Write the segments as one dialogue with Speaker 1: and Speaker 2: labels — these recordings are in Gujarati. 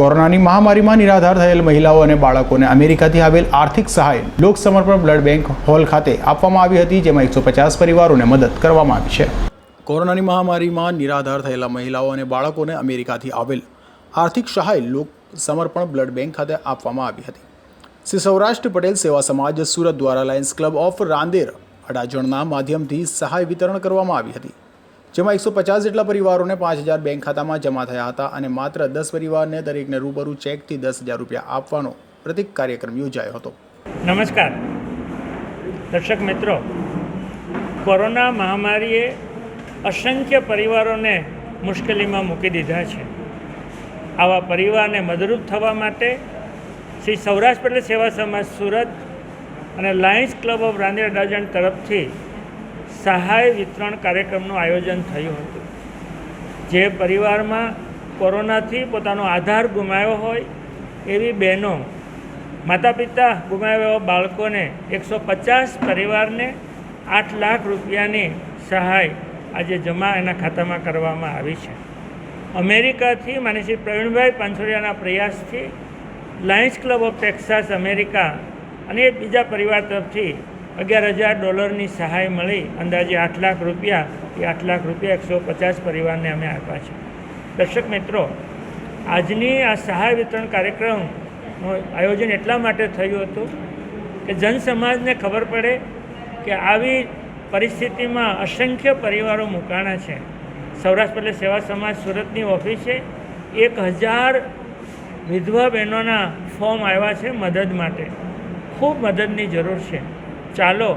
Speaker 1: કોરોનાની મહામારીમાં નિરાધાર થયેલ મહિલાઓ અને બાળકોને અમેરિકાથી આવેલ આર્થિક સહાય લોક સમર્પણ બ્લડ બેંક હોલ ખાતે આપવામાં આવી હતી, જેમાં એકસો પચાસ પરિવારોને મદદ કરવામાં આવી છે. કોરોનાની મહામારીમાં નિરાધાર થયેલા મહિલાઓ અને બાળકોને અમેરિકાથી આવેલ આર્થિક સહાય લોક સમર્પણ બ્લડ બેંક ખાતે આપવામાં આવી હતી. શ્રી સૌરાષ્ટ્ર પટેલ સેવા સમાજ સુરત દ્વારા લાયન્સ ક્લબ ઓફ રાંદેર અડાજણના માધ્યમથી સહાય વિતરણ કરવામાં આવી હતી. જેમાં એકસો પચાસ જેટલા પરિવારોને પાંચ હજાર બેંક ખાતામાં જમા થયા હતા અને માત્ર દસ પરિવારને દરેકને રૂબરૂ ચેકથી દસ હજાર રૂપિયા આપવાનો પ્રતિક કાર્યક્રમ યોજાયો હતો.
Speaker 2: નમસ્કાર. દર્શક મિત્રો, કોરોના મહામારીએ અસંખ્ય પરિવારોને મુશ્કેલીમાં મૂકી દીધા છે. આવા પરિવારને મદદરૂપ થવા માટે શ્રી સૌરાષ્ટ્ર પટેલ સેવા સમાજ સુરત અને લાયન્સ ક્લબ ઓફ રાંદેર ડઝન તરફથી સહાય વિતરણ કાર્યક્રમનું આયોજન થયું હતું. જે પરિવારમાં કોરોનાથી પોતાનો આધાર ગુમાવ્યો હોય એવી બહેનો માતા પિતા ગુમાવ્યા બાળકોને એકસો પચાસ પરિવારને આઠ લાખ રૂપિયાની સહાય આજે જમા એના ખાતામાં કરવામાં આવી છે. અમેરિકાથી માની શ્રી પ્રવીણભાઈ પાંછોડિયાના પ્રયાસથી Lions Club of Texas America અને બીજા પરિવાર તરફથી અગિયાર હજાર ડોલરની સહાય મળી. અંદાજે આઠ લાખ રૂપિયા એ આઠ લાખ રૂપિયા એકસો પચાસ પરિવારને અમે આપ્યા છે. દર્શક મિત્રો, આજની આ સહાય વિતરણ કાર્યક્રમનું આયોજન એટલા માટે થયું હતું કે જનસમાજને ખબર પડે કે આવી પરિસ્થિતિમાં અસંખ્ય પરિવારો મુકાણા છે. સૌરાષ્ટ્ર પટેલ સેવા સમાજ સુરતની ઓફિસે એક હજાર વિધવા બહેનોના ફોર્મ આવ્યા છે મદદ માટે. ખૂબ મદદની જરૂર છે. ચાલો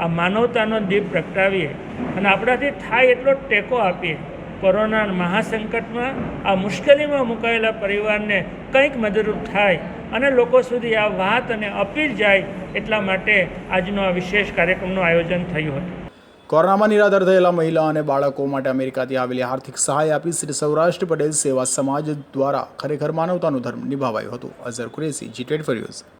Speaker 2: આ માનવતાનો દીપ પ્રગટાવીએ અને આપણાથી થાય એટલો ટેકો આપીએ. કોરોના મહાસંકટમાં આ મુશ્કેલીમાં મુકાયેલા પરિવારને કંઈક મદદરૂપ થાય અને લોકો સુધી આ વાત અને અપીલ જાય એટલા માટે આજનો આ વિશેષ કાર્યક્રમનું આયોજન થયું હતું.
Speaker 1: કોરોનામાં નિરાધાર થયેલા મહિલા અને બાળકો માટે અમેરિકાથી આવેલી આર્થિક સહાય આપી શ્રી સૌરાષ્ટ્ર પટેલ સેવા સમાજ દ્વારા ખરેખર માનવતાનો ધર્મ નિભાવાયો હતો. Azhar Qureshi G twenty four news